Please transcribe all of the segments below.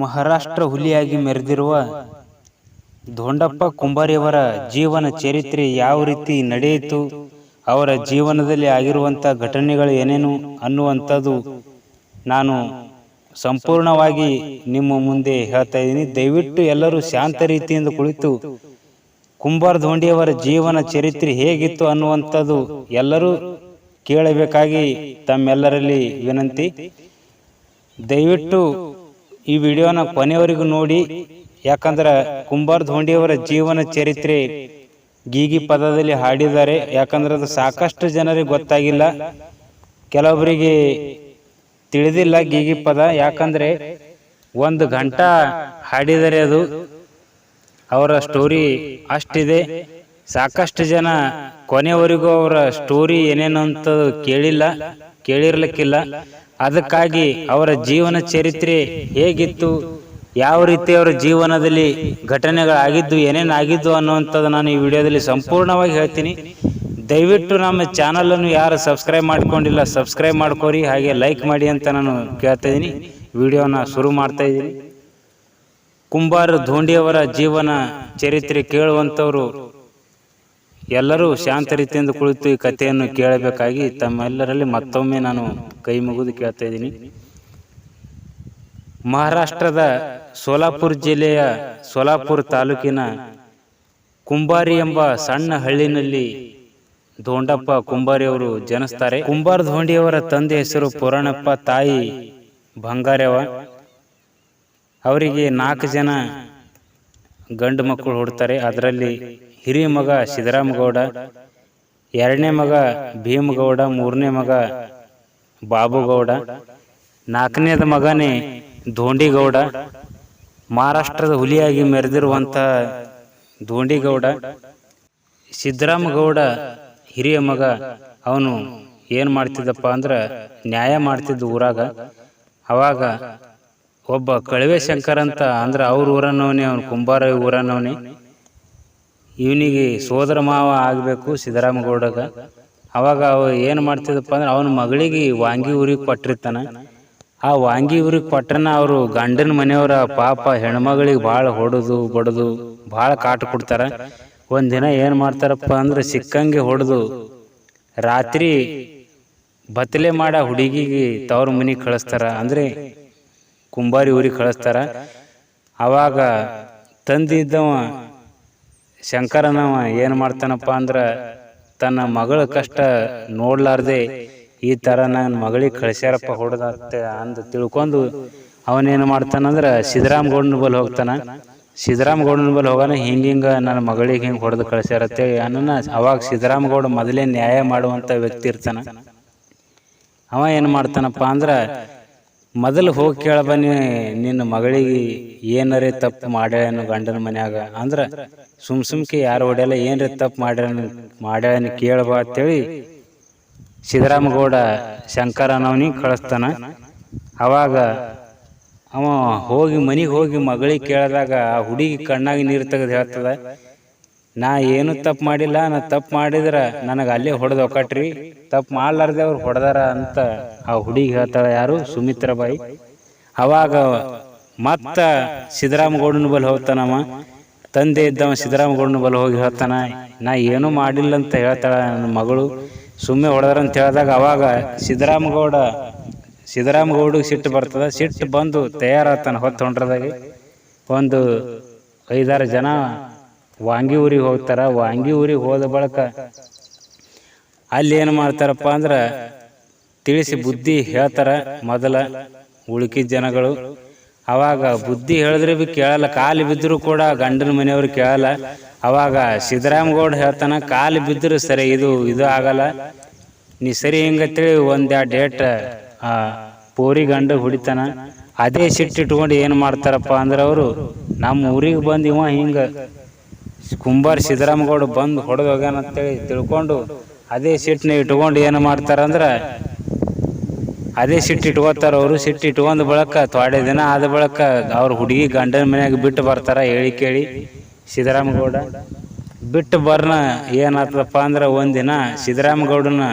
ಮಹಾರಾಷ್ಟ್ರ ಹುಲಿಯಾಗಿ ಮೆರೆದಿರುವ ಧೋಂಡಪ್ಪ ಕುಂಬಾರಿಯವರ ಜೀವನ ಚರಿತ್ರೆ ಯಾವ ರೀತಿ ನಡೆಯಿತು, ಅವರ ಜೀವನದಲ್ಲಿ ಆಗಿರುವಂಥ ಘಟನೆಗಳು ಏನೇನು ಅನ್ನುವಂಥದ್ದು ನಾನು ಸಂಪೂರ್ಣವಾಗಿ ನಿಮ್ಮ ಮುಂದೆ ಹೇಳ್ತಾ ಇದ್ದೀನಿ. ದಯವಿಟ್ಟು ಎಲ್ಲರೂ ಶಾಂತ ರೀತಿಯಿಂದ ಕುಳಿತು ಕುಂಬಾರ ದೋಂಡಿಯವರ ಜೀವನ ಚರಿತ್ರೆ ಹೇಗಿತ್ತು ಅನ್ನುವಂಥದ್ದು ಎಲ್ಲರೂ ಕೇಳಬೇಕಾಗಿ ತಮ್ಮೆಲ್ಲರಲ್ಲಿ ವಿನಂತಿ. ದಯವಿಟ್ಟು ಈ ವಿಡಿಯೋನ ಕೊನೆಯವರೆಗೂ ನೋಡಿ, ಯಾಕಂದ್ರೆ ಕುಂಬಾರ ಧೋಂಡಿಯವರ ಜೀವನ ಚರಿತ್ರೆ ಗೀಗಿ ಪದದಲ್ಲಿ ಹಾಡಿದ್ದಾರೆ. ಯಾಕಂದ್ರೆ ಅದು ಸಾಕಷ್ಟು ಜನರಿಗೆ ಗೊತ್ತಾಗಿಲ್ಲ. ಕೆಲವೊಬ್ಬರಿಗೆ ತಿಳಿದಿಲ್ಲ ಗೀಗಿ ಪದ. ಯಾಕಂದ್ರೆ ಒಂದು ಗಂಟಾ ಹಾಡಿದರೆ ಅದು ಅವರ ಸ್ಟೋರಿ ಅಷ್ಟಿದೆ. ಸಾಕಷ್ಟು ಜನ ಕೊನೆವರೆಗೂ ಅವರ ಸ್ಟೋರಿ ಏನೇನು ಅಂತ ಕೇಳಿಲ್ಲ, ಕೇಳಿರ್ಲಿಕ್ಕಿಲ್ಲ. ಅದಕ್ಕಾಗಿ ಅವರ ಜೀವನ ಚರಿತ್ರೆ ಹೇಗಿತ್ತು, ಯಾವ ರೀತಿ ಅವರ ಜೀವನದಲ್ಲಿ ಘಟನೆಗಳಾಗಿದ್ದು ಏನೇನಾಗಿದ್ದು ಅನ್ನುವಂಥದ್ದು ನಾನು ಈ ವಿಡಿಯೋದಲ್ಲಿ ಸಂಪೂರ್ಣವಾಗಿ ಹೇಳ್ತೀನಿ. ದಯವಿಟ್ಟು ನಮ್ಮ ಚಾನಲನ್ನು ಯಾರು ಸಬ್ಸ್ಕ್ರೈಬ್ ಮಾಡ್ಕೊಂಡಿಲ್ಲ ಸಬ್ಸ್ಕ್ರೈಬ್ ಮಾಡ್ಕೋರಿ, ಹಾಗೆ ಲೈಕ್ ಮಾಡಿ ಅಂತ ನಾನು ಕೇಳ್ತಾ ಇದ್ದೀನಿ. ವಿಡಿಯೋನ ಶುರು ಮಾಡ್ತಾ ಇದ್ದೀನಿ. ಕುಂಬಾರ ಧೋಂಡಿಯವರ ಜೀವನ ಚರಿತ್ರೆ ಕೇಳುವಂಥವರು ಎಲ್ಲರೂ ಶಾಂತ ರೀತಿಯಿಂದ ಕುಳಿತು ಈ ಕಥೆಯನ್ನು ಕೇಳಬೇಕಾಗಿ ತಮ್ಮೆಲ್ಲರಲ್ಲಿ ಮತ್ತೊಮ್ಮೆ ನಾನು ಕೈ ಮುಗಿದು ಕೇಳ್ತಾ ಇದ್ದೀನಿ. ಮಹಾರಾಷ್ಟ್ರದ ಸೋಲಾಪುರ ಜಿಲ್ಲೆಯ ಸೋಲಾಪುರ ತಾಲೂಕಿನ ಕುಂಬಾರಿ ಎಂಬ ಸಣ್ಣ ಹಳ್ಳಿನಲ್ಲಿ ದೋಂಡಪ್ಪ ಕುಂಬಾರಿ ಅವರು ಜನಿಸ್ತಾರೆ. ಕುಂಬಾರ ದೋಂಡಿಯವರ ತಂದೆ ಹೆಸರು ಪುರಾಣಪ್ಪ ತಾಯಿ ಬಂಗಾರ್ಯವ ಅವರಿಗೆ ನಾಲ್ಕು ಜನ ಗಂಡು ಮಕ್ಕಳು ಹುಡ್ತಾರೆ ಅದರಲ್ಲಿ ಹಿರಿಯ ಮಗ ಸಿದ್ದರಾಮಗೌಡ, ಎರಡನೇ ಮಗ ಭೀಮಗೌಡ, ಮೂರನೇ ಮಗ ಬಾಬುಗೌಡ, ನಾಲ್ಕನೇದ ಮಗನೇ ಧೋಂಡಿಗೌಡ ಮಹಾರಾಷ್ಟ್ರದ ಹುಲಿಯಾಗಿ ಮೆರೆದಿರುವಂಥ ಧೋಂಡಿಗೌಡ ಸಿದ್ದರಾಮಗೌಡ ಹಿರಿಯ ಮಗ, ಅವನು ಏನು ಮಾಡ್ತಿದ್ದಪ್ಪ ಅಂದ್ರೆ ನ್ಯಾಯ ಮಾಡ್ತಿದ್ದ ಊರಾಗ. ಅವಾಗ ಒಬ್ಬ ಕಳವೆ ಶಂಕರ್ ಅಂತ ಅಂದ್ರೆ ಅವ್ರ ಊರನ್ನವನಿ, ಅವ್ನು ಕುಂಬಾರ ಊರನ್ನವನಿ. ಇವನಿಗೆ ಸೋದರ ಮಾವ ಆಗಬೇಕು ಸಿದ್ದರಾಮಗೌಡಗ ಅವಾಗ ಅವ ಏನು ಮಾಡ್ತಿದ್ದಪ್ಪ ಅಂದ್ರೆ ಅವನ ಮಗಳಿಗೆ ವಾಂಗಿ ಊರಿಗೆ ಕೊಟ್ಟಿರ್ತಾನ. ಆ ವಾಂಗಿ ಊರಿಗೆ ಕೊಟ್ರನ ಅವರು ಗಂಡನ ಮನೆಯವರ ಪಾಪ ಹೆಣ್ಮಗಳಿಗೆ ಭಾಳ ಹೊಡೆದು, ಬಡದು, ಭಾಳ ಕಾಟ ಕೊಡ್ತಾರ. ಒಂದಿನ ಏನು ಮಾಡ್ತಾರಪ್ಪ ಅಂದ್ರೆ ಸಿಕ್ಕಂಗೆ ಹೊಡೆದು ರಾತ್ರಿ ಬತ್ತಲೆ ಮಾಡ ಹುಡುಗಿಗೆ ತವ್ರ ಮನೆಗೆ ಕಳಿಸ್ತಾರ. ಅಂದ್ರೆ ಕುಂಬಾರಿ ಊರಿಗೆ ಕಳಿಸ್ತಾರ. ಅವಾಗ ತಂದಿದ್ದವ ಶಂಕರನವ ಏನು ಮಾಡ್ತಾನಪ್ಪ ಅಂದ್ರೆ ತನ್ನ ಮಗಳ ಕಷ್ಟ ನೋಡ್ಲಾರ್ದೆ ಈ ಥರ ನನ್ನ ಮಗಳಿಗೆ ಕಳಿಸ್ಯಾರಪ್ಪ ಹೊಡೆದಂತೆ ಅಂದು ತಿಳ್ಕೊಂಡು ಅವನೇನು ಮಾಡ್ತಾನಂದ್ರೆ ಸಿದ್ದರಾಮಗೌಡನ ಬಲ್ಲಿ ಹೋಗ್ತಾನ. ಸಿದ್ದರಾಮಗೌಡನ ಬಲ್ಲಿ ಹೋಗಾನ ಹಿಂಗೆ ಹಿಂಗೆ ನನ್ನ ಮಗಳಿಗೆ ಹಿಂಗೆ ಹೊಡೆದು ಕಳಿಸ್ಯಾರತ್ತೇಳಿ ಅನ್ನನ ಅವಾಗ ಸಿದ್ದರಾಮಗೌಡ ಮೊದಲೇ ನ್ಯಾಯ ಮಾಡುವಂಥ ವ್ಯಕ್ತಿ ಇರ್ತಾನ. ಅವ ಏನು ಮಾಡ್ತಾನಪ್ಪ ಅಂದ್ರೆ ಮೊದಲು ಹೋಗಿ ಕೇಳಬನ್ನಿ ನಿನ್ನ ಮಗಳಿಗೆ ಏನರೇ ತಪ್ಪು ಮಾಡ್ಯಾನು ಗಂಡನ ಮನ್ಯಾಗ. ಅಂದ್ರೆ ಸುಮ್ ಸುಮ್ಕೆ ಯಾರು ಹೊಡೆಯಲ್ಲ ಏನ್ರಿ ತಪ್ಪು ಮಾಡ್ಯಾನ ಮಾಡ್ಯಾನ ಕೇಳಬಾ ಅಂತೇಳಿ ಸಿದ್ದರಾಮಗೌಡ ಶಂಕರನವನಿಗೆ ಕಳಿಸ್ತಾನ. ಅವಾಗ ಅವ ಹೋಗಿ ಮನೆಗೆ ಹೋಗಿ ಮಗಳಿಗೆ ಕೇಳಿದಾಗ ಆ ಹುಡುಗಿ ಕಣ್ಣಾಗಿ ನೀರು ತೆಗೆದು ಹೇಳ್ತದ ನಾ ಏನು ತಪ್ಪು ಮಾಡಿಲ್ಲ, ನಾ ತಪ್ಪು ಮಾಡಿದ್ರೆ ನನಗೆ ಅಲ್ಲೇ ಹೊಡೆದು ಒಕ್ಕಟ್ರಿ. ತಪ್ಪು ಮಾಡ್ಲಾರ್ದೆ ಅವ್ರು ಹೊಡೆದಾರ ಅಂತ ಆ ಹುಡುಗಿ ಹೇಳ್ತಾಳೆ ಯಾರು? ಸುಮಿತ್ರಾಬಾಯಿ. ಅವಾಗ ಮತ್ತ ಸಿದ್ದರಾಮಗೌಡನ ಬಲ್ಲಿ ಹೋಗ್ತಾನಮ್ಮ ತಂದೆ ಇದ್ದವ ಸಿದ್ದರಾಮಗೌಡನ ಬಲ್ಲಿ ಹೋಗಿ ಹೇಳ್ತಾನ, ನಾ ಏನೂ ಮಾಡಿಲ್ಲ ಅಂತ ಹೇಳ್ತಾಳ ನನ್ನ ಮಗಳು. ಸುಮ್ಮನೆ ಹೊಡೆದಾರ ಅಂತ ಹೇಳಿದಾಗ ಅವಾಗ ಸಿದ್ದರಾಮಗೌಡ, ಸಿದ್ದರಾಮಗೌಡಿಗೆ ಸಿಟ್ಟು ಬರ್ತದ. ಸಿಟ್ಟು ಬಂದು ತಯಾರಾಗ್ತಾನೆ ಹೊತ್ತು ಹೊಂಟ್ರದಾಗೆ ಒಂದು ಐದಾರು ಜನ ವಾಂಗಿ ಊರಿಗೆ ಹೋಗ್ತಾರ. ವಾಂಗಿ ಊರಿಗೆ ಹೋದ ಬಳಿಕ ಅಲ್ಲಿ ಏನು ಮಾಡ್ತಾರಪ್ಪ ಅಂದ್ರೆ ತಿಳಿಸಿ ಬುದ್ಧಿ ಹೇಳ್ತಾರ ಮೊದಲ ಉಳ್ಕಿದ ಜನಗಳು. ಅವಾಗ ಬುದ್ಧಿ ಹೇಳಿದ್ರೆ ಬಿ ಕೇಳಲ್ಲ. ಕಾಲು ಬಿದ್ದರೂ ಕೂಡ ಗಂಡನ ಮನೆಯವರು ಕೇಳಲ್ಲ. ಅವಾಗ ಸಿದ್ದರಾಮಗೌಡ ಹೇಳ್ತಾನೆ, ಕಾಲು ಬಿದ್ದರೂ ಸರಿ, ಇದು ಇದು ಆಗಲ್ಲ. ನೀ ಸರಿ ಹಿಂಗತ್ತೇಳಿ ಒಂದೆರಡು ಡೇಟ್ ಪೋರಿ ಗಂಡ ಹುಡಿತಾನ. ಅದೇ ಸಿಟ್ಟು ಇಟ್ಕೊಂಡು ಏನು ಮಾಡ್ತಾರಪ್ಪ ಅಂದ್ರೆ ಅವರು, ನಮ್ಮ ಊರಿಗೆ ಬಂದು ಇವ ಹಿಂಗೆ ಕುಂಬಾರ ಸಿದ್ದರಾಮಗೌಡ ಬಂದು ಹೊಡೆದು ಹೋಗ್ಯಾನ ಅಂತೇಳಿ ತಿಳ್ಕೊಂಡು ಅದೇ ಸಿಟ್ಟನ್ನ ಇಟ್ಕೊಂಡು ಏನು ಮಾಡ್ತಾರಂದ್ರೆ ಅದೇ ಸಿಟ್ಟು ಇಟ್ಕೋತಾರ ಅವರು. ಸಿಟ್ಟು ಇಟ್ಕೊಂಡ್ ಬಳಕ ಥೋಡೆ ದಿನ ಆದ ಬಳಕ ಅವ್ರ ಹುಡುಗಿ ಗಂಡನ ಮನೆಯಾಗ ಬಿಟ್ಟು ಬರ್ತಾರ ಹೇಳಿ ಕೇಳಿ ಸಿದ್ದರಾಮಗೌಡ. ಬಿಟ್ಟು ಬರ್ನ ಏನಾಗ್ತದಪ್ಪ ಅಂದ್ರೆ ಒಂದಿನ ಸಿದ್ದರಾಮಗೌಡನ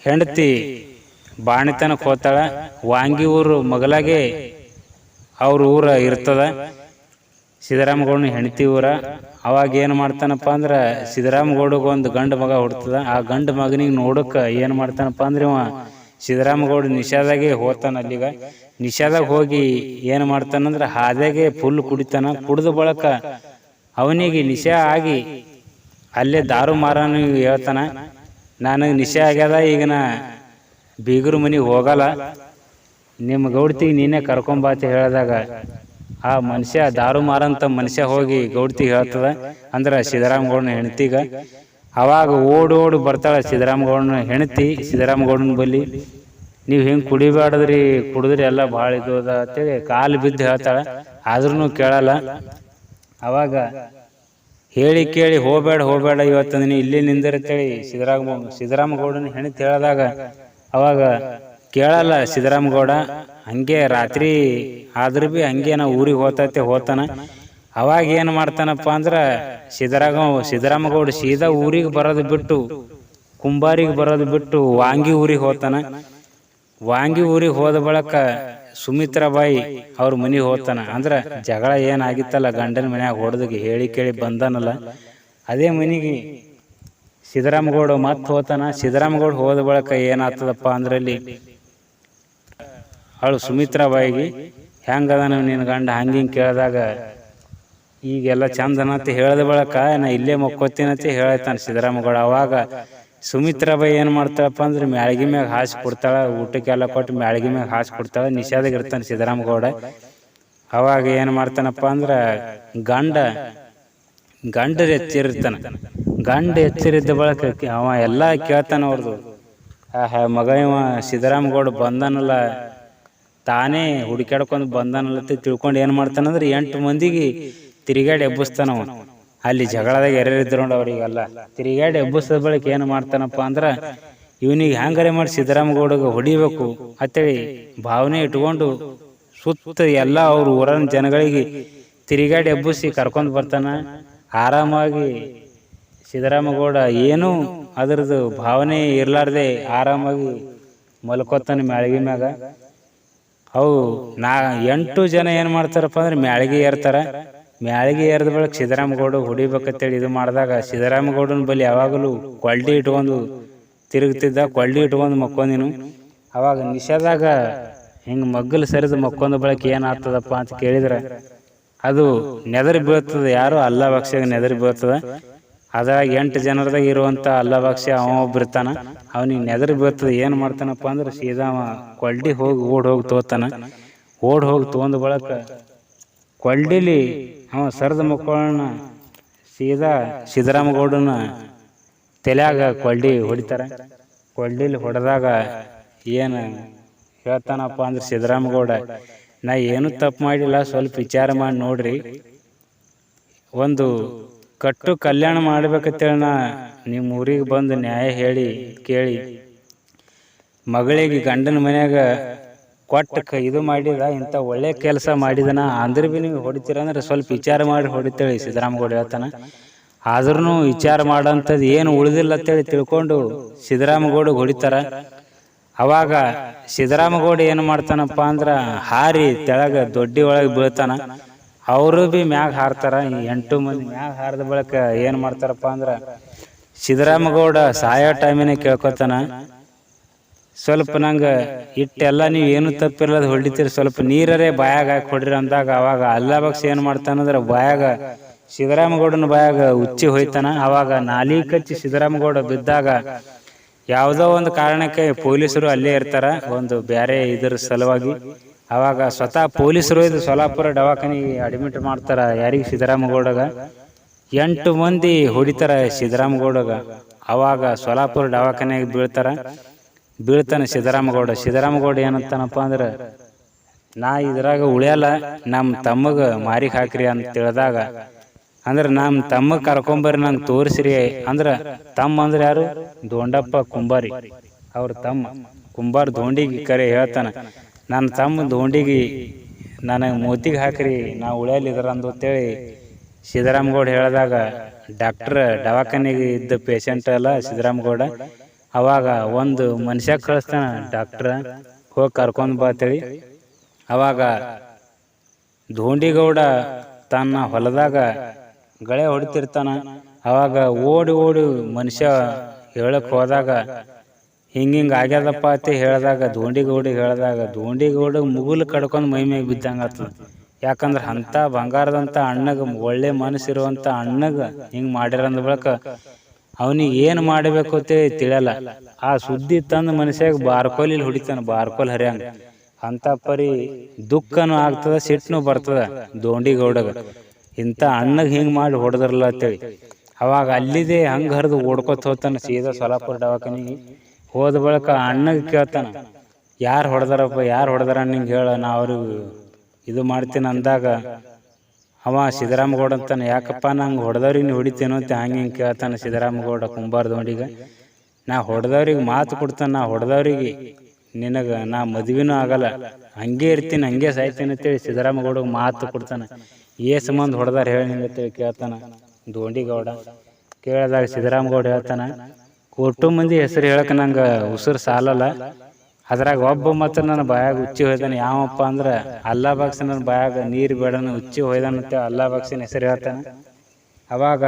ಹೆಂಡತಿ ಬಾಣಿತನಕ್ಕೆ ಹೋತಾಳ ವಾಂಗಿ ಊರು ಮಗಲಾಗೆ ಅವ್ರ ಊರ ಇರ್ತದ. ಸಿದ್ದರಾಮಗೌಡನ ಹೆಂಡತಿ ಊರ. ಅವಾಗ ಏನು ಮಾಡ್ತಾನಪ್ಪ ಅಂದ್ರೆ ಸಿದ್ದರಾಮಗೌಡಗೆ ಒಂದು ಗಂಡು ಮಗ ಹುಡ್ತದ. ಆ ಗಂಡು ಮಗನಿಗೆ ನೋಡಕ್ಕೆ ಏನು ಮಾಡ್ತಾನಪ್ಪ ಅಂದ್ರೆ ಇವ ಸಿದ್ದರಾಮಗೌಡ ನಿಷಾದಾಗೆ ಹೋಗ್ತಾನ ಅಲ್ಲಿಗ. ನಿಷಾದಾಗ ಹೋಗಿ ಏನು ಮಾಡ್ತಾನಂದ್ರೆ ಹಾದಿಯಾಗೆ ಫುಲ್ ಕುಡಿತಾನ. ಕುಡಿದ ಬಳಕ ಅವನಿಗೆ ನಿಶಾ ಆಗಿ ಅಲ್ಲೇ ದಾರು ಮಾರನು ಹೇಳ್ತಾನ. ನನಗೆ ನಿಶೆ ಆಗ್ಯದ, ಈಗ ನಾ ಬೀಗರು ಮನೆಗೆ ಹೋಗಲ್ಲ. ನಿಮ್ಮ ಗೌಡ್ತಿಗೆ ನೀನೇ ಕರ್ಕೊಂಬಾ ಹೇಳಿದಾಗ ಆ ಮನುಷ್ಯ ದಾರು ಮಾರಂತ ಮನುಷ್ಯ ಹೋಗಿ ಗೌಡ್ತಿ ಹೇಳ್ತದ. ಅಂದ್ರೆ ಸಿದ್ದರಾಮಗೌಡನ ಹೆಂಡತಿಗ. ಅವಾಗ ಓಡಿ ಓಡಿ ಬರ್ತಾಳೆ ಸಿದ್ದರಾಮಗೌಡನ ಹೆಂಡತಿ. ಸಿದ್ದರಾಮಗೌಡನ ಬಲ್ಲಿ, ನೀವು ಹೆಂಗೆ ಕುಡಿಬಾರ್ದ್ರಿ, ಕುಡಿದ್ರಿ ಎಲ್ಲ ಭಾಳ ಇದು ಅದ ಅಂತೇಳಿ ಕಾಲು ಬಿದ್ದು ಹೇಳ್ತಾಳೆ. ಆದ್ರೂ ಕೇಳಲ್ಲ. ಅವಾಗ ಹೇಳಿ ಕೇಳಿ, ಹೋಗಬೇಡ ಹೋಗಬೇಡ ಇವತ್ತು ನೀನು ಇಲ್ಲಿ ನಿಂದಿರ್ತೇಳಿ ಸಿದ್ದರಾಮ ಸಿದ್ದರಾಮಗೌಡನ ಹೆಣತಿ ಹೇಳಿದಾಗ, ಅವಾಗ ಕೇಳಲ್ಲ ಸಿದ್ದರಾಮಗೌಡ ಹಂಗೆ ರಾತ್ರಿ ಆದ್ರೂ ಭೀ ಹಂಗೆ ಊರಿಗೆ ಹೋತೈತೆ ಹೋತಾನ ಅವಾಗ ಏನು ಮಾಡ್ತಾನಪ್ಪ ಅಂದ್ರೆ ಸಿದ್ದರಾಮ ಸಿದ್ದರಾಮಗೌಡ ಸೀದಾ ಊರಿಗೆ ಬರೋದು ಬಿಟ್ಟು, ಕುಂಬಾರಿಗೆ ಬರೋದು ಬಿಟ್ಟು ವಾಂಗಿ ಊರಿಗೆ ಹೋತಾನ ವಾಂಗಿ ಊರಿಗೆ ಹೋದ ಬಳಕ ಸುಮಿತ್ರಾಬಾಯಿ ಅವ್ರ ಮನೆಗೆ ಹೋಗ್ತಾನ. ಅಂದ್ರೆ ಜಗಳ ಏನಾಗಿತ್ತಲ್ಲ ಗಂಡನ ಮನ್ಯಾಗ ಹೊಡೆದಕ್ಕೆ ಹೇಳಿ ಕೇಳಿ ಬಂದಾನಲ್ಲ. ಅದೇ ಮನೆಗೆ ಸಿದ್ದರಾಮಗೌಡ ಮತ್ತೆ ಹೋತಾನ ಸಿದ್ದರಾಮಗೌಡ ಹೋದ ಬಳಕ ಏನಾಗ್ತದಪ್ಪ ಅಂದ್ರೆ ಅಲ್ಲಿ ಅವಳು ಸುಮಿತ್ರಾಬಾಯಿಗೆ ನಾವು ನಿನ್ನ ಗಂಡ ಹಂಗೆ ಹಿಂಗೆ ಕೇಳಿದಾಗ ಈಗೆಲ್ಲ ಚಂದನಂತ ಹೇಳಿದ ಬಳಕ, ನಾ ಇಲ್ಲೇ ಮಕ್ಕೋತೀನಂತ ಹೇಳ್ತಾನೆ ಸಿದ್ದರಾಮಗೌಡ ಅವಾಗ ಸುಮಿತ್ರಾಬಾಯಿ ಏನು ಮಾಡ್ತಾಳಪ್ಪ ಅಂದ್ರೆ ಮ್ಯಾಳ್ಗಿ ಮ್ಯಾಗ ಹಾಸಿ ಕೊಡ್ತಾಳೆ, ಊಟಕ್ಕೆಲ್ಲ ಕೊಟ್ಟು ಮ್ಯಾಳ್ಗಿ ಮ್ಯಾಗ ಹಾಸಿ ಕೊಡ್ತಾಳ ನಿಷೇಧಾಗ ಇರ್ತಾನೆ ಸಿದ್ದರಾಮಗೌಡ ಅವಾಗ ಏನು ಮಾಡ್ತಾನಪ್ಪ ಅಂದ್ರೆ ಗಂಡ ಗಂಡ ಎಚ್ಚರಿರ್ತಾನ ಗಂಡ ಎಚ್ಚರಿದ್ದ ಬಳಕ ಅವ ಎಲ್ಲ ಕೇಳ್ತಾನ ಅವ್ರದ್ದು ಆ ಮಗ ಇವ ಸಿದ್ದರಾಮಗೌಡ ಬಂದಾನಲ್ಲ ತಾನೇ ಹುಡುಕ್ಯಾಡ್ಕೊಂಡು ಬಂದನಲ್ಲತ್ತೆ ತಿಳ್ಕೊಂಡು ಏನು ಮಾಡ್ತಾನಂದ್ರೆ ಎಂಟು ಮಂದಿಗೆ ತಿರುಗಾಡಿ ಎಬ್ಬಿಸ್ತಾನವ ಅಲ್ಲಿ ಜಗಳದಾಗ ಎರೆರಿದ್ರು ನೋಡಿ ಅವರಿಗೆಲ್ಲ. ತಿರುಗಾಡಿ ಎಬ್ಬಿಸಿದ ಬಳಿಕ ಏನು ಮಾಡ್ತಾನಪ್ಪ ಅಂದ್ರೆ ಇವನಿಗೆ ಹ್ಯಾಂಗರೆ ಮಾಡಿ ಸಿದ್ದರಾಮಗೌಡಗೆ ಹೊಡಿಬೇಕು ಅಂತೇಳಿ ಭಾವನೆ ಇಟ್ಕೊಂಡು ಸುತ್ತ ಎಲ್ಲ ಅವ್ರ ಊರನ ಜನಗಳಿಗೆ ತಿರುಗಾಡಿ ಎಬ್ಬಿಸಿ ಕರ್ಕೊಂಡು ಬರ್ತಾನ. ಆರಾಮಾಗಿ ಸಿದ್ದರಾಮಗೌಡ ಏನು ಅದರದ್ದು ಭಾವನೆ ಇರಲಾರ್ದೆ ಆರಾಮಾಗಿ ಮಲ್ಕೋತಾನೆ ಮ್ಯಾಳಗಿ ಮ್ಯಾಗ. ಅವು ನಾ ಎಂಟು ಜನ ಏನು ಮಾಡ್ತಾರಪ್ಪ ಅಂದ್ರೆ ಮ್ಯಾಳಿಗೆ ಏರ್ತಾರೆ. ಮ್ಯಾಳಿಗೆ ಏರಿದ ಬಳಿಕ ಸಿದ್ದರಾಮಗೌಡ ಹೊಡಿಬೇಕಂತೇಳಿ ಇದು ಮಾಡಿದಾಗ ಸಿದ್ದರಾಮಗೌಡನ ಬಳಿ ಯಾವಾಗಲೂ ಕೊಳ್ಳಿ ಇಟ್ಕೊಂಡು ತಿರುಗ್ತಿದ್ದ ಕೊಳ್ಳಿ ಇಟ್ಕೊಂಡು ಮಕ್ಕೊಂದಿನ. ಅವಾಗ ನಿಷೇಧಾಗ ಹಿಂಗೆ ಮಗ್ಗಲು ಸರಿದು ಮಕ್ಕೊಂದ ಬಳಿಕ ಏನಾಗ್ತದಪ್ಪ ಅಂತ ಕೇಳಿದ್ರೆ. ಅದು ನೆದರಿ ಬೀಳ್ತದೆ ಯಾರು? ಅಲ್ಲ ಪಕ್ಷ ನೆದರಿ ಬೀಳ್ತದ. ಅದ್ರಾಗ ಎಂಟು ಜನರದಾಗ ಇರುವಂತ ಅಲ್ಲ ಭಕ್ಷ್ಯ ಅವ ಒಬ್ಬ ಇರ್ತಾನ. ಅವನಿಗೆ ನೆದರಿ ಬೀಳ್ತದೆ ಏನು ಮಾಡ್ತಾನಪ್ಪ ಅಂದ್ರೆ ಸೀದಾ ಅವ ಕೊಳ್ಳಿ ಹೋಗಿ ಓಡ್ ಹೋಗಿ ತೋತಾನ. ಓಡ್ ಹೋಗಿ ತೊಗೊಂಡು ಬಳಕ ಕೊಳ್ಳಿಲಿ ಅವ ಸರದ ಮಕ್ಕಳನ್ನ ಸೀದಾ ಸಿದ್ದರಾಮಗೌಡನ ತಲೆಯಾಗ ಕೊಳ್ಳಿ ಹೊಡಿತಾರೆ. ಕೊಳ್ಳಿಲಿ ಹೊಡೆದಾಗ ಏನು ಹೇಳ್ತಾನಪ್ಪ ಅಂದ್ರೆ ಸಿದ್ದರಾಮಗೌಡ ನಾ ಏನು ತಪ್ಪು ಮಾಡಿಲ್ಲ ಸ್ವಲ್ಪ ವಿಚಾರ ಮಾಡಿ ನೋಡ್ರಿ. ಒಂದು ಕಟ್ಟು ಕಲ್ಯಾಣ ಮಾಡ್ಬೇಕಂತೇಳಿ ನಾ ನಿಮ್ಮ ಊರಿಗೆ ಬಂದು ನ್ಯಾಯ ಹೇಳಿ ಕೇಳಿ. ಮಗಳಿಗೆ ಗಂಡನ ಮನ್ಯಾಗ ಕೊಟ್ಟು ಕ ಇದು ಮಾಡಿದ ಇಂಥ ಒಳ್ಳೆ ಕೆಲಸ ಮಾಡಿದನ. ಅಂದ್ರೆ ಭೀ ನೀವು ಹೊಡಿತೀರ ಅಂದ್ರೆ ಸ್ವಲ್ಪ ವಿಚಾರ ಮಾಡಿ ಹೊಡಿತೇಳಿ ಸಿದ್ದರಾಮಗೌಡ ಹೇಳ್ತಾನೆ. ಆದ್ರೂ ವಿಚಾರ ಮಾಡೋಂಥದ್ದು ಏನು ಉಳಿದಿಲ್ಲ ಅಂತೇಳಿ ತಿಳ್ಕೊಂಡು ಸಿದ್ದರಾಮಗೌಡ ಹೊಡಿತಾರ. ಅವಾಗ ಸಿದ್ದರಾಮಗೌಡ ಏನು ಮಾಡ್ತಾನಪ್ಪ ಅಂದ್ರೆ ಹಾರಿ ತೆಳಗ ದೊಡ್ಡಿ ಒಳಗೆ ಬೀಳ್ತಾನ. ಅವರು ಭೀ ಮ್ಯಾಗ ಹಾರ್ತಾರ, ಈ ಎಂಟು ಮಂದಿ ಮ್ಯಾಗ ಹಾರಿದ ಬಳಿಕ ಏನು ಮಾಡ್ತಾರಪ್ಪ ಅಂದ್ರೆ ಸಿದ್ದರಾಮಗೌಡ ಸಾಯೋ ಟೈಮಿನ ಕೇಳ್ಕೊತಾನ, ಸ್ವಲ್ಪ ನಂಗೆ ಇಟ್ಟೆಲ್ಲ ನೀವು ಏನು ತಪ್ಪಿರಲ್ಲದ ಹೊಡಿತೀರಿ ಸ್ವಲ್ಪ ನೀರರೇ ಬಾಯಾಗ ಹಾಕಿ ಅಂದಾಗ ಅವಾಗ ಅಲ್ಲ ಬಗ್ಸ್ ಏನು ಮಾಡ್ತಾನಂದ್ರೆ ಬಾಯಾಗ ಸಿದ್ದರಾಮಗೌಡನ ಬಾಯಾಗ ಉಚ್ಚಿ ಹೋಯ್ತಾನ, ಅವಾಗ ನಾಲಿ ಕಚ್ಚಿ ಸಿದ್ದರಾಮಗೌಡ ಬಿದ್ದಾಗ ಯಾವುದೋ ಒಂದು ಕಾರಣಕ್ಕೆ ಪೊಲೀಸರು ಅಲ್ಲೇ ಇರ್ತಾರ, ಒಂದು ಬೇರೆ ಇದ್ರ ಸಲುವಾಗಿ. ಅವಾಗ ಸ್ವತಃ ಪೊಲೀಸರು ಇದು ಸೊಲಾಪುರ ದವಾಖಾನಿಗೆ ಅಡ್ಮಿಟ್ ಮಾಡ್ತಾರ ಯಾರಿಗೆ? ಸಿದ್ದರಾಮಗೌಡಗ. ಎಂಟು ಮಂದಿ ಹೊಡಿತಾರ ಸಿದ್ದರಾಮಗೌಡಗ. ಅವಾಗ ಸೊಲಾಪುರ ದವಾಖಾನೆಗೆ ಬೀಳ್ತಾರ. ಬೀಳ್ತಾನೆ ಸಿದ್ದರಾಮಗೌಡ. ಸಿದ್ದರಾಮಗೌಡ ಏನಂತಾನಪ್ಪ ಅಂದ್ರೆ, ನಾ ಇದ್ರಾಗ ಉಳಿಯಲ್ಲ ನಮ್ಮ ತಮ್ಮಗ ಮಾರಿಗೆ ಹಾಕ್ರಿ ಅಂತ ತಿಳಿದಾಗ ಅಂದ್ರೆ ನಮ್ಮ ತಮ್ಮ ಕರ್ಕೊಂಬರಿ ನಂಗೆ ತೋರಿಸ್ರಿ ಅಂದ್ರೆ ತಮ್ಮ ಅಂದ್ರೆ ಯಾರು? ದೋಂಡಪ್ಪ ಕುಂಬಾರಿ. ಅವ್ರ ತಮ್ಮ. ಕುಂಬಾರ್ ದೋಂಡಿಗೆ ಕರೆ ಹೇಳ್ತಾನೆ, ನನ್ನ ತಮ್ಮ ದೋಂಡಿಗೆ ನನಗೆ ಮೋತಿಗೆ ಹಾಕ್ರಿ ನಾ ಉಳಿಯಲಿದ್ರ ಅಂತೇಳಿ ಸಿದ್ದರಾಮಗೌಡ ಹೇಳಿದಾಗ, ಡಾಕ್ಟ್ರ್ ದವಾಖಾನೆಗೆ ಇದ್ದ ಪೇಷಂಟ್ ಅಲ್ಲ ಸಿದ್ದರಾಮಗೌಡ ಅವಾಗ ಒಂದು ಮನುಷ್ಯ ಕಳಿಸ್ತಾನ, ಡಾಕ್ಟ್ರ, ಹೋಗಿ ಕರ್ಕೊಂಡು ಬಾ ಅಂತೇಳಿ. ಅವಾಗ ಧೋಂಡಿಗೌಡ ತನ್ನ ಹೊಲದಾಗ ಗಳೆ ಹೊಡಿತಿರ್ತಾನ. ಅವಾಗ ಓಡಿ ಓಡಿ ಮನುಷ್ಯ ಹೇಳಕ್ ಹೋದಾಗ, ಹಿಂಗ ಹಿಂಗ ಆಗ್ಯದಪ್ಪ ಅಂತ ಹೇಳಿದಾಗ ಧೋಂಡಿಗೌಡಿಗೆ ಹೇಳಿದಾಗ ಧೋಂಡಿಗೌಡ ಮುಗುಲು ಕಡ್ಕೊಂಡು ಮೈ ಮ್ಯಾಗ ಬಿದ್ದಂಗೆ ಆಗ್ತದೆ ಯಾಕಂದ್ರೆ ಅಂಥ ಬಂಗಾರದಂಥ ಅಣ್ಣಗೆ, ಒಳ್ಳೆ ಮನಸ್ಸಿರುವಂಥ ಅಣ್ಣಗೆ ಹಿಂಗೆ ಮಾಡಿರಂದ ಬಳಿಕ ಅವನಿಗೆ ಏನು ಮಾಡಬೇಕು ಅಂತ ತಿಳಿಯಲ್ಲ. ಆ ಸುದ್ದಿ ತಂದು ಮನುಷ್ಯಾಗ ಬಾರ್ಕೋಲಿಲಿ ಹೊಡಿತಾನೆ, ಬಾರ್ಕೋಲ್ ಹರಿಯಂಗ. ಅಂತ ಪರಿ ದುಃಖನೂ ಆಗ್ತದ, ಸಿಟ್ನು ಬರ್ತದ ದೋಂಡಿಗೌಡಗ ಇಂಥ ಅಣ್ಣಗೆ ಹಿಂಗೆ ಮಾಡಿ ಹೊಡೆದ್ರಲ್ಲ ಅಂತೇಳಿ. ಅವಾಗ ಅಲ್ಲಿದೆ ಹಂಗೆ ಹರಿದು ಓಡ್ಕೊತ ಹೋಗ್ತಾನೆ ಸೀದಾ ಸೊಲಾಪುರ ದವಾಖಾನಿಗೆ. ಹೋದ ಬಳಿಕ ಅಣ್ಣಗೆ ಕೇಳ್ತಾನೆ, ಯಾರು ಹೊಡೆದಾರಪ್ಪ, ಯಾರು ಹೊಡೆದಾರ ನಿಂಗೆ ಹೇಳ, ನಾ ಅವ್ರಿಗೆ ಇದು ಮಾಡ್ತೀನಿ ಅಂದಾಗ, ಅವ ಸಿದ್ದರಾಮಗೌಡ ಅಂತಾನೆ, ಯಾಕಪ್ಪ ನಂಗೆ ಹೊಡೆದವ್ರಿಗೆ ನೀವು ಹೊಡಿತೇನೋ ಅಂತ ಹಂಗೆ ಹಿಂಗೆ ಕೇಳ್ತಾನೆ ಸಿದ್ದರಾಮಗೌಡ ಕುಂಬಾರ ದೋಂಡಿಗೆ ನಾ ಹೊಡೆದವ್ರಿಗೆ ಮಾತು ಕೊಡ್ತಾನೆ, ನಾ ಹೊಡೆದವ್ರಿಗೆ, ನಿನಗೆ ನಾ ಮದ್ವಿನೂ ಆಗಲ್ಲ, ಹಂಗೆ ಇರ್ತೀನಿ, ಹಂಗೆ ಸಾಯ್ತೀನಿ ಅಂತೇಳಿ ಸಿದ್ದರಾಮಗೌಡಗೆ ಮಾತು ಕೊಡ್ತಾನೆ. ಏ ಸಂಬಂಧ ಹೊಡೆದಾರ ಹೇಳಿ ಅಂತೇಳಿ ಕೇಳ್ತಾನೆ. ದೋಂಡಿಗೌಡ. ಕೇಳಿದಾಗ ಸಿದ್ದರಾಮಗೌಡ ಹೇಳ್ತಾನೆ ಕೊಟ್ಟು ಮಂದಿ ಹೆಸರು ಹೇಳಕ್ಕೆ ನಂಗೆ ಉಸಿರು ಸಾಲಲ್ಲ. ಅದ್ರಾಗ ಒಬ್ಬ ಮಾತ್ರ ನನ್ನ ಬಾಯಾಗ ಉಚ್ಚಿ ಹೋಯ್ದಾನೆ. ಯಾವಪ್ಪ ಅಂದ್ರೆ ಅಲ್ಲಾ ಬಾಕ್ಸಿ ನನ್ನ ಬಾಯಾಗ ನೀರು ಬೇಡನ ಉಚ್ಚಿ ಹೋಯ್ದಾನಂತೆ ಅಲ್ಲಾ ಬಾಕ್ಸಿನ ಹೆಸರು ಹೇಳ್ತಾನೆ. ಅವಾಗ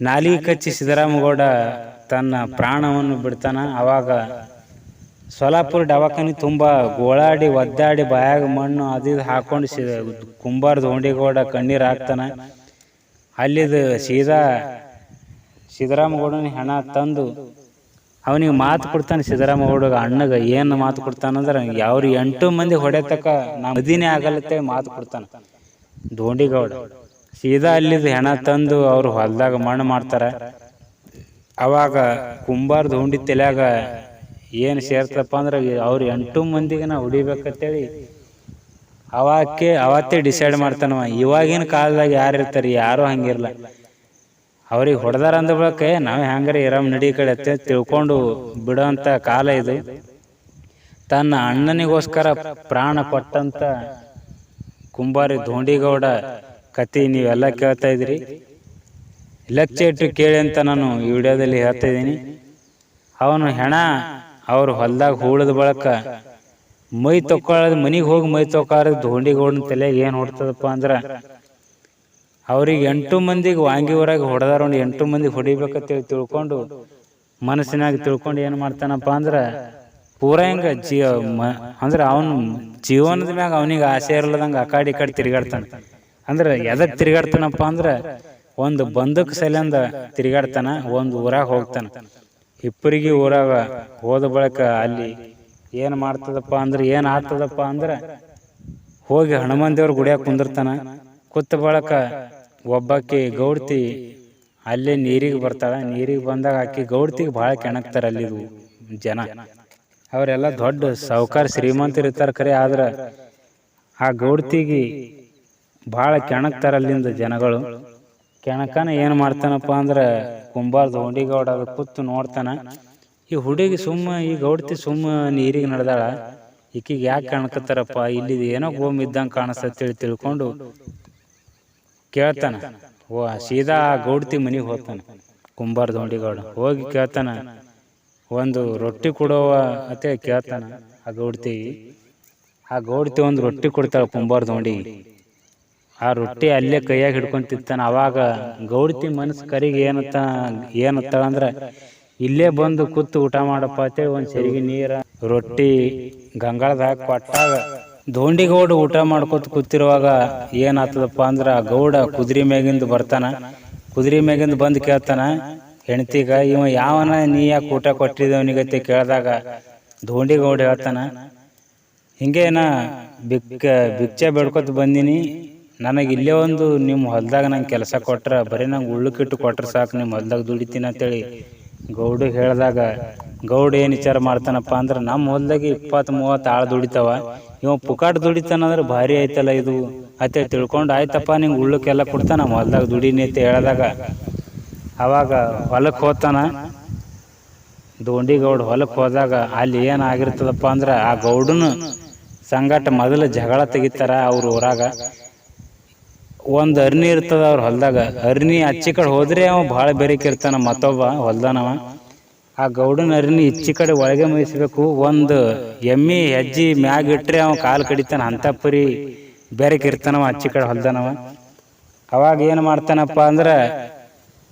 ನಾಲಿ ಕಚ್ಚಿ ಸಿದ್ದರಾಮಗೌಡ ತನ್ನ ಪ್ರಾಣವನ್ನು ಬಿಡ್ತಾನ. ಅವಾಗ ಸೊಲಾಪುರ ದವಾಖಾನೆ ತುಂಬ ಗೋಳಾಡಿ, ಒದ್ದಾಡಿ, ಬಾಯಾಗ ಮಣ್ಣು ಅದು ಇದು ಹಾಕೊಂಡು ಸಿ ಕುಂಬಾರ ದೋಂಡಿಗೌಡ ಕಣ್ಣೀರು ಹಾಕ್ತಾನೆ. ಅಲ್ಲಿದು ಸೀದಾ ಸಿದ್ದರಾಮಗೌಡನ ಹೆಣ ತಂದು ಅವನಿಗೆ ಮಾತು ಕೊಡ್ತಾನೆ ಸಿದ್ದರಾಮಗೌಡಗ, ಅಣ್ಣಗೆ ಏನು ಮಾತು ಕೊಡ್ತಾನಂದ್ರೆ ಅವ್ರು ಎಂಟು ಮಂದಿ ಹೊಡೆತಕ್ಕ ನಾ ಮದಿನೇ ಆಗಲ್ಲತ್ತೆ ಮಾತು ಕೊಡ್ತಾನೆ. ದೋಂಡಿಗೌಡ ಸೀದಾ ಅಲ್ಲಿದು ಹೆಣ ತಂದು ಅವ್ರು ಹೊಲ್ದಾಗ ಮಣ್ಣು ಮಾಡ್ತಾರೆ. ಅವಾಗ ಕುಂಬಾರ ದೋಂಡಿ ತಲ್ಯಾಗ ಏನು ಸೇರ್ತಪ್ಪ ಅಂದ್ರೆ ಅವ್ರು ಎಂಟು ಮಂದಿಗೆ ನಾವು ಹೊಡಿಬೇಕಂತೇಳಿ ಅವಕ್ಕೆ ಅವತ್ತೇ ಡಿಸೈಡ್ ಮಾಡ್ತಾನವ. ಇವಾಗಿನ ಕಾಲದಾಗ ಯಾರು ಇರ್ತಾರೆ, ಯಾರು ಹಂಗಿರಲ್ಲ. ಅವ್ರಿಗೆ ಹೊಡೆದಾರ ಅಂದ ಬಳಕೆ ನಾವು ಹೆಂಗಾರ ಇರಮ್ ನಡಿ ಕಡೆ ತಿಳ್ಕೊಂಡು ಬಿಡೋಂಥ ಕಾಲ ಇದು. ತನ್ನ ಅಣ್ಣನಿಗೋಸ್ಕರ ಪ್ರಾಣ ಕೊಟ್ಟಂತ ಕುಂಬಾರಿ ಧೋಂಡಿಗೌಡ ಕತಿ, ನೀವೆಲ್ಲ ಕೇಳ್ತಾ ಇದ್ರಿ? ಇಟ್ಟು ಕೇಳಿ ಅಂತ ನಾನು ಈ ವಿಡಿಯೋದಲ್ಲಿ ಹೇಳ್ತಾ ಇದ್ದೀನಿ. ಅವನು, ಹೆಣ ಅವ್ರ ಹೊಲ್ದಾಗ ಹೂಳದ ಬಳಕ ಮೈ ತೊಕೊಳ್ಳೋದು ಮನಿಗೆ ಹೋಗಿ ಮೈ ತೊಕ್ಕಾರ ಧೋಂಡಿಗೌಡನ ತಲೆಗೆ ಏನು ಹೊಡ್ತದಪ್ಪ ಅಂದ್ರೆ ಅವ್ರಿಗೆ ಎಂಟು ಮಂದಿಗೆ ವಾಂಗಿ ಊರಾಗ ಹೊಡೆದಾರ ಎಂಟು ಮಂದಿಗೆ ಹೊಡಿಬೇಕಂತೇಳಿ ತಿಳ್ಕೊಂಡು ಮನಸ್ಸಿನಾಗ ತಿಳ್ಕೊಂಡು ಏನು ಮಾಡ್ತಾನಪ್ಪ ಅಂದ್ರೆ ಪೂರ ಹಿಂಗ ಜೀ ಅಂದ್ರೆ ಅವನು ಜೀವನದ ಮ್ಯಾಗ ಅವನಿಗೆ ಆಸೆ ಇರಲ್ಲದಂಗೆ ಆ ಕಡೆ ಕಡೆ ತಿರುಗಾಡ್ತಾನೆ. ಅಂದ್ರೆ ಎದಕ್ಕೆ ತಿರುಗಾಡ್ತಾನಪ್ಪ ಅಂದ್ರೆ ಒಂದು ಬಂದೂಕ್ ಸಲಿಂದ ತಿರುಗಾಡ್ತಾನ, ಒಂದು ಊರಾಗ ಹೋಗ್ತಾನ. ಇಬ್ಬರಿಗೆ ಊರಾಗ ಹೋದ ಬಳಿಕ ಅಲ್ಲಿ ಏನು ಮಾಡ್ತದಪ್ಪ ಅಂದ್ರೆ ಏನು ಆಗ್ತದಪ್ಪ ಅಂದ್ರೆ ಹೋಗಿ ಹನುಮಾನ್ ದೇವ್ರ ಗುಡಿಯಾಗ ಕುಂದಿರ್ತಾನ. ಕುತ್ತ ಬಳಕ ಒಬ್ಬಾಕಿ ಗೌಡ್ತಿ ಅಲ್ಲೇ ನೀರಿಗೆ ಬರ್ತಾಳೆ. ನೀರಿಗೆ ಬಂದಾಗ ಆಕಿ ಗೌಡ್ತಿಗೆ ಭಾಳ ಕೆಣಕ್ತಾರೆ ಅಲ್ಲಿ ಜನ. ಅವರೆಲ್ಲ ದೊಡ್ಡ ಸಾವುಕಾರ ಶ್ರೀಮಂತ ಇರ್ತಾರೆ ಖರೆ, ಆದ್ರೆ ಆ ಗೌಡ್ತಿಗೆ ಭಾಳ ಕೆಣಕ್ತಾರೆ ಅಲ್ಲಿಂದ ಜನಗಳು. ಕೆಣಕನ ಏನು ಮಾಡ್ತಾನಪ್ಪ ಅಂದ್ರೆ ಕುಂಬಾರ ದೋಂಡಿಗೌಡ ಅದು ಕೂತು ನೋಡ್ತಾನ. ಈ ಹುಡುಗಿ ಸುಮ್ಮ, ಈ ಗೌಡ್ತಿ ಸುಮ್ಮ ನೀರಿಗೆ ನಡೆದಾಳ. ಈಕಿಗೆ ಯಾಕೆ ಕಣ್ಕತ್ತಾರಪ್ಪ? ಇಲ್ಲಿ ಏನೋ ಗೋಮ್ ಇದ್ದಂಗೆ ಕಾಣಿಸ್ತೇಳಿ ತಿಳ್ಕೊಂಡು ಕೇಳ್ತಾನ. ಓ, ಸೀದಾ ಆ ಗೌಡ್ತಿ ಮನೆಗೆ ಹೋಗ್ತಾನೆ ಕುಂಬಾರ ದೊಂಡಿಗೌಡ. ಹೋಗಿ ಕೇಳ್ತಾನ. ಒಂದು ರೊಟ್ಟಿ ಕೊಡೋವ ಅಂತ ಕೇಳ್ತಾನ ಆ ಗೌಡ್ತಿ. ಆ ಗೌಡ್ತಿ ಒಂದು ರೊಟ್ಟಿ ಕೊಡ್ತಾಳೆ ಕುಂಬಾರ ಧೋಂಡಿಗೆ ಆ ರೊಟ್ಟಿ ಅಲ್ಲೇ ಕೈಯಾಗ ಹಿಡ್ಕೊಂಡ್ ತಿಂತಾನ ಅವಾಗ ಗೌಡತಿ ಮನಸ್ಸು ಕರಿಗೆ ಏನತ್ತ ಅಂದ್ರೆ, ಇಲ್ಲೇ ಬಂದು ಕೂತು ಊಟ ಮಾಡಪ್ಪ ಅಂತೇಳಿ ಒಂದು ಸರಿಗೆ ನೀರ, ರೊಟ್ಟಿ ಗಂಗಾಳದಾಗ ಕೊಟ್ಟಾಗ ಧೋಂಡಿಗೌಡ ಊಟ ಮಾಡ್ಕೊತ ಕೂತಿರುವಾಗ ಏನಾಗ್ತದಪ್ಪ ಅಂದ್ರೆ ಆ ಗೌಡ ಕುದುರೆ ಮ್ಯಾಗಿಂದ ಬರ್ತಾನ. ಕುದುರೆ ಮ್ಯಾಗಿಂದ ಬಂದು ಕೇಳ್ತಾನ ಹೆಣ್ತಿಗ ಇವ ಯಾವನ ನೀ ಯಾಕೆ ಊಟ ಕೊಟ್ಟಿದ್ದವನಿಗತ್ತೆ ಕೇಳಿದಾಗ ಧೋಂಡಿಗೌಡ ಹೇಳ್ತಾನ. ಹಿಂಗೇನ ಬಿಕ್ಕ ಭಿಕ್ಷೆ ಬೇಡ್ಕೊತ ಬಂದೀನಿ. ನನಗೆ ಇಲ್ಲೇ ಒಂದು ನಿಮ್ಮ ಹೊಲ್ದಾಗ ನಂಗೆ ಕೆಲಸ ಕೊಟ್ರೆ, ಬರೀ ನಂಗೆ ಉಳ್ಳುಕಿಟ್ಟು ಕೊಟ್ರೆ ಸಾಕು ನಿಮ್ಮ ಹೊಲ್ದಾಗ ದುಡಿತೀನಿ ಅಂತೇಳಿ ಗೌಡು ಹೇಳಿದಾಗ, ಗೌಡ ಏನು ವಿಚಾರ ಮಾಡ್ತಾನಪ್ಪ ಅಂದ್ರೆ ನಮ್ಮ ಹೊಲ್ದಾಗ ಇಪ್ಪತ್ತು ಮೂವತ್ತು ಆಳು ದುಡಿತಾವ, ಇವ ಪುಕಾಟ್ ದುಡಿತಾನಂದ್ರೆ ಭಾರಿ ಐತಲ್ಲ ಇದು. ಅತ್ತೆ ತಿಳ್ಕೊಂಡು ಆಯ್ತಪ್ಪ, ನಿಂಗೆ ಉಳ್ಳಕ್ಕೆಲ್ಲ ಕೊಡ್ತಾನ ನಮ್ಮ ಹೊಲ್ದಾಗ ದುಡೀನಿ ಅಂತ ಹೇಳಿದಾಗ, ಅವಾಗ ಹೊಲಕ್ಕೆ ಹೋಗ್ತಾನ. ದೋಂಡಿಗೌಡ ಹೊಲಕ್ಕೆ ಹೋದಾಗ ಅಲ್ಲಿ ಏನಾಗಿರ್ತದಪ್ಪ ಅಂದ್ರೆ, ಆ ಗೌಡನ ಸಂಗಾಟ ಮೊದಲು ಜಗಳ ತೆಗಿತಾರ ಅವ್ರ ಊರಾಗ. ಒಂದು ಅರ್ನಿ ಇರ್ತದ ಅವ್ರ ಹೊಲ್ದಾಗ. ಅರ್ನಿ ಅಚ್ಚಿ ಕಡೆ ಹೋದ್ರೆ ಅವ ಭಾಳ ಬೆರಿಕಿರ್ತಾನ ಮತ್ತೊಬ್ಬ ಹೊಲ್ದಾನವ. ಆ ಗೌಡನ ಅರ್ನಿ ಇಚ್ಚಿ ಕಡೆ ಒಳಗೆ ಮುಗಿಸ್ಬೇಕು ಒಂದು ಎಮ್ಮಿ ಹೆಜ್ಜಿ ಮ್ಯಾಗ ಇಟ್ರೆ ಅವ ಕಾಲು ಕಡಿತಾನ ಅಂತ ಪರಿ ಬೇರೆಕಿರ್ತಾನವ ಆಚೆ ಕಡೆ ಹೊಲ್ದಾನವ. ಅವಾಗ ಏನು ಮಾಡ್ತಾನಪ್ಪ ಅಂದ್ರೆ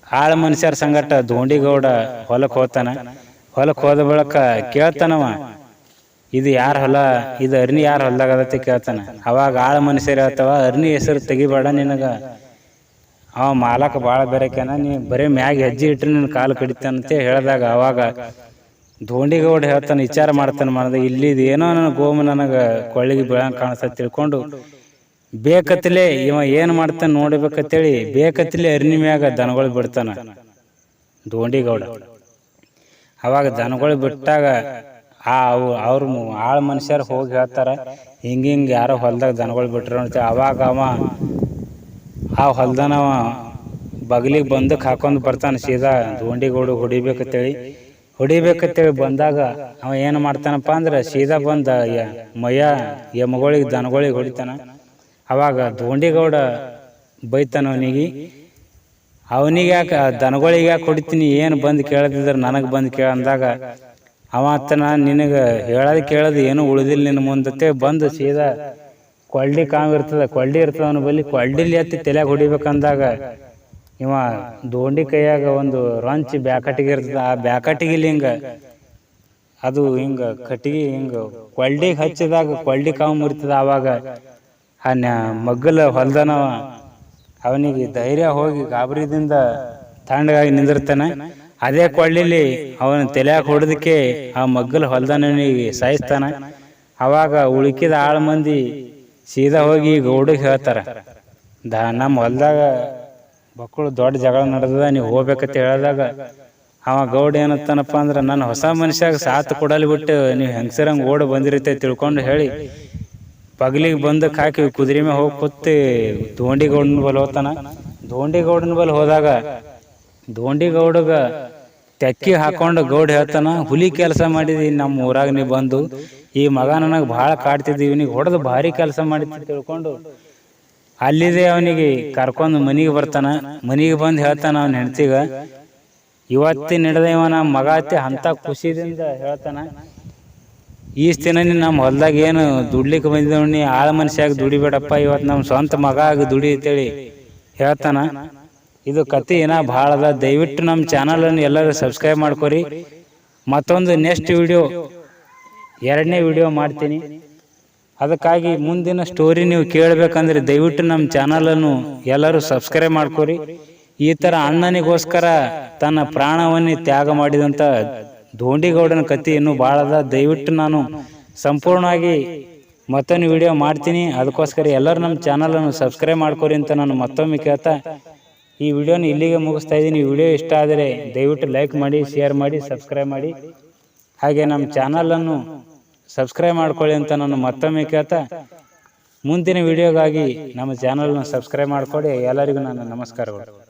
ಆಳ ಮನುಷ್ಯರ ಸಂಗಟ ಧೋಂಡಿಗೌಡ ಹೊಲಕ್ಕೆ ಹೋತಾನ. ಹೊಲಕ್ಕೆ ಹೋದ ಬಳಕ ಕೇಳ್ತಾನವ ಇದು ಯಾರ ಹೊಲ? ಇದು ಅರ್ನಿ ಯಾರ ಹೊಲ್ದಾಗದತ್ತೆ ಕೇಳ್ತಾನೆ. ಅವಾಗ ಆಳ ಮನುಷ್ಯರು ಹೇಳ್ತಾವ, ಅರ್ನಿ ಹೆಸರು ತೆಗಿಬೇಡ ನಿನಗ. ಅವ ಮಾಲಕ ಭಾಳ ಬೇರೆಕೇನ ನೀ ಬರೀ ಮ್ಯಾಗ ಹೆಜ್ಜೆ ಇಟ್ಟರೆ ನಿನ್ನ ಕಾಲು ಕಡಿತಾನಂತ ಹೇಳಿದಾಗ ಅವಾಗ ಧೋಂಡಿಗೌಡ ಹೇಳ್ತಾನೆ, ವಿಚಾರ ಮಾಡ್ತಾನೆ ಮನದ, ಇಲ್ಲಿದು ಏನೋ ನನ್ನ ಗೋಮ ನನಗೆ ಕೊಳ್ಳಿಗೆ ಬೀಳಂಗೆ ಕಾಣಿಸ್ತ ತಿಳ್ಕೊಂಡು ಬೇಕತ್ತಲೆ ಇವ ಏನು ಮಾಡ್ತಾನೆ ನೋಡ್ಬೇಕಂತೇಳಿ ಬೇಕತ್ತಲೆ ಅರ್ನಿ ಮ್ಯಾಗ ದನಗಳು ಬಿಡ್ತಾನ. ಧೋಂಡಿಗೌಡ ಅವಾಗ ದನಗಳು ಬಿಟ್ಟಾಗ ಆ ಅವ್ರ ಆಳು ಮನುಷ್ಯರು ಹೋಗಿ ಹೇಳ್ತಾರೆ, ಹಿಂಗೆ ಹಿಂಗೆ ಯಾರೋ ಹೊಲ್ದಾಗ ದನಗಳು ಬಿಟ್ರು ಅಂತ ಅವಾಗ ಅವ ಆ ಹೊಲ್ದನವ ಬಗಲಿಗೆ ಬಂದಕ್ಕೆ ಹಾಕೊಂಡು ಬರ್ತಾನೆ ಸೀದಾ ದೋಂಡಿಗೋಡು ಹೊಡಿಬೇಕಂತೇಳಿ. ಹೊಡಿಬೇಕಂತೇಳಿ ಬಂದಾಗ ಅವ ಏನು ಮಾಡ್ತಾನಪ್ಪ ಅಂದ್ರೆ ಸೀದಾ ಬಂದ ಯ- ಮಯ್ಯ ಎಮ್ಮಗಳಿಗೆ ದನಗಳಿಗೆ ಹೊಡಿತಾನ. ಅವಾಗ ದೋಂಡಿಗೌಡ ಬೈತಾನ ಅವನಿಗೆ ಅವನಿಗೆ ಯಾಕೆ ದನಗಳಿಗೆ ಯಾಕೆ ಹೊಡಿತೀನಿ? ಏನು ಬಂದು ಕೇಳದಿದ್ರೆ ನನಗೆ ಬಂದು ಕೇಳ ಅಂದಾಗ ಅವ ಅತ್ತನ ನಿನಗೆ ಹೇಳೋದು ಕೇಳೋದು ಏನು ಉಳಿದಿಲ್ಲ ನಿನ್ನ ಮುಂದತ್ತೆ ಬಂದು ಸೀದಾ ಕೊಳ್ಳಿ ಕಾಮ್ ಇರ್ತದ ಕೊಳ್ಳಿ ಇರ್ತದ ಅವನ ಬಲ್ಲಿ ಕೊಳ್ಳಿಲಿ ಎತ್ತಿ ತಲೆಯಾಗ ಹೊಡಿಬೇಕಂದಾಗ ಇವ ದೋಂಡಿ ಕೈಯಾಗ ಒಂದು ರಂಚ್ ಬ್ಯಾಕಟಿಗೆ ಇರ್ತದ, ಆ ಬ್ಯಾಕಟ್ಟಿಗೆ ಹಿಂಗೆ ಅದು ಹಿಂಗೆ ಕಟ್ಟಿಗೆ ಹಿಂಗೆ ಕೊಳ್ಳಿಗೆ ಹಚ್ಚಿದಾಗ ಕೊಳ್ಳಿ ಕಾವು ಮುರಿತದ ಆವಾಗ ಆ ಮಗ್ಗಲ ಹೊಲ್ದನವ, ಅವನಿಗೆ ಧೈರ್ಯ ಹೋಗಿ ಗಾಬರಿದಿಂದ ತಣ್ಣಗಾಗಿ ನಿಂದಿರ್ತಾನೆ. ಅದೇ ಕೊಳ್ಳಿಲಿ ಅವನ ತಲೆಯಾಗ ಹೊಡೆದಕ್ಕೆ ಆ ಮಗ್ಗಲ ಹೊಲ್ದನಿಗೆ ಸಾಯಿಸ್ತಾನ. ಅವಾಗ ಉಳುಕಿದ ಆಳು ಮಂದಿ ಸೀದಾ ಹೋಗಿ ಗೌಡಿಗೆ ಹೇಳ್ತಾರ ದ ನಮ್ಮ ಹೊಲ್ದಾಗ ಮಕ್ಕಳು ದೊಡ್ಡ ಜಗಳ ನಡೆದದ ನೀವು ಹೋಗ್ಬೇಕಂತ ಹೇಳಿದಾಗ ಅವ ಗೌಡ ಏನತ್ತಾನಪ್ಪ ಅಂದ್ರೆ ನನ್ನ ಹೊಸ ಮನುಷ್ಯಾಗ ಸಾತ್ ಕೊಡಲಿ ಬಿಟ್ಟು ನೀವು ಹೆಂಗಸರಂಗೆ ಓಡಿ ಬಂದಿರುತ್ತೆ ತಿಳ್ಕೊಂಡು ಹೇಳಿ. ಪಗಲಿಗೆ ಬಂದಕ್ಕೆ ಹಾಕಿ ಕುದುರೆ ಮೇಲೆ ಹೋಗಿ ಕೂತಿ ಧೋಂಡಿಗೌಡನ ಬಲ್ ಹೋತಾನ. ಧೋಂಡಿಗೌಡನ ಬಲ್ ಹೋದಾಗ ಧೋಂಡಿಗೌಡಗ ತೆಕ್ಕಿ ಹಾಕೊಂಡು ಗೌಡ ಹೇಳ್ತಾನ ಹುಲಿ ಕೆಲಸ ಮಾಡಿದಿ, ನಮ್ಮ ಊರಾಗ ನೀ ಬಂದು, ಈ ಮಗ ನನಗೆ ಭಾಳ ಕಾಡ್ತಿದ್ದಿ, ಇವನಿಗೆ ಹೊಡೆದು ಭಾರಿ ಕೆಲಸ ಮಾಡಿ ತಿಳ್ಕೊಂಡು, ಅಲ್ಲಿದೆ ಅವನಿಗೆ ಕರ್ಕೊಂಡು ಮನೆಗೆ ಬರ್ತಾನ, ಮನೆಗೆ ಬಂದು ಹೇಳ್ತಾನ ಅವನ ಹೆಂಡ್ತಿಗ, ಇವತ್ತಿನ ನಡೆದ ಇವನ ಮಗ ಅತ್ತಿ ಅಂತ ಖುಷಿದಿಂದ ಹೇಳ್ತಾನ ಈ ದಿನ ನಮ್ಮ ಹೊಲ್ದಾಗ ಏನು ದುಡ್ಲಿಕ್ಕೆ ಬಂದಿದ್ದವನಿ ಆಳ ಮನುಷ್ಯಾಗ ದುಡಿಬೇಡಪ್ಪ, ಇವತ್ತು ನಮ್ಮ ಸ್ವಂತ ಮಗ ಆಗಿ ದುಡಿ ಅಂತೇಳಿ ಹೇಳ್ತಾನ. ಇದು ಕತೆ ಏನ ಭಾಳ ಅದ. ದಯವಿಟ್ಟು ನಮ್ಮ ಚಾನಲನ್ನು ಎಲ್ಲರೂ ಸಬ್ಸ್ಕ್ರೈಬ್ ಮಾಡ್ಕೊರಿ. ಮತ್ತೊಂದು ನೆಕ್ಸ್ಟ್ ವಿಡಿಯೋ ಎರಡನೇ ವಿಡಿಯೋ ಮಾಡ್ತೀನಿ. ಅದಕ್ಕಾಗಿ ಮುಂದಿನ ಸ್ಟೋರಿ ನೀವು ಕೇಳಬೇಕಂದ್ರೆ ದಯವಿಟ್ಟು ನಮ್ಮ ಚಾನಲನ್ನು ಎಲ್ಲರೂ ಸಬ್ಸ್ಕ್ರೈಬ್ ಮಾಡ್ಕೊರಿ. ಈ ಥರ ಅಣ್ಣನಿಗೋಸ್ಕರ ತನ್ನ ಪ್ರಾಣವನ್ನೇ ತ್ಯಾಗ ಮಾಡಿದಂಥ ದೋಂಡಿಗೌಡನ ಕತೆ ಇನ್ನೂ ಭಾಳ ಅದ. ದಯವಿಟ್ಟು ನಾನು ಸಂಪೂರ್ಣವಾಗಿ ಮತ್ತೊಂದು ವಿಡಿಯೋ ಮಾಡ್ತೀನಿ. ಅದಕ್ಕೋಸ್ಕರ ಎಲ್ಲರೂ ನಮ್ಮ ಚಾನಲನ್ನು ಸಬ್ಸ್ಕ್ರೈಬ್ ಮಾಡ್ಕೊರಿ ಅಂತ ನಾನು ಮತ್ತೊಮ್ಮೆ ಕೇಳ್ತಾ ಈ ವಿಡಿಯೋನ ಇಲ್ಲಿಗೆ ಮುಗಿಸ್ತಾ ಇದ್ದೀನಿ. ವಿಡಿಯೋ ಇಷ್ಟ ಆದರೆ ದಯವಿಟ್ಟು ಲೈಕ್ ಮಾಡಿ ಶೇರ್ ಮಾಡಿ ಸಬ್ಸ್ಕ್ರೈಬ್ ಮಾಡಿ. ಹಾಗೆ ನಮ್ಮ ಚಾನಲನ್ನು ಸಬ್ಸ್ಕ್ರೈಬ್ ಮಾಡ್ಕೊಳ್ಳಿ ಅಂತ ನಾನು ಮತ್ತೊಮ್ಮೆ ಕೇಳ್ತಾ ಮುಂದಿನ ವಿಡಿಯೋಗಾಗಿ ನಮ್ಮ ಚಾನಲನ್ನು ಸಬ್ಸ್ಕ್ರೈಬ್ ಮಾಡಿಕೊಡಿ ಎಲ್ಲರಿಗೂ ನಾನು ನಮಸ್ಕಾರಗಳು.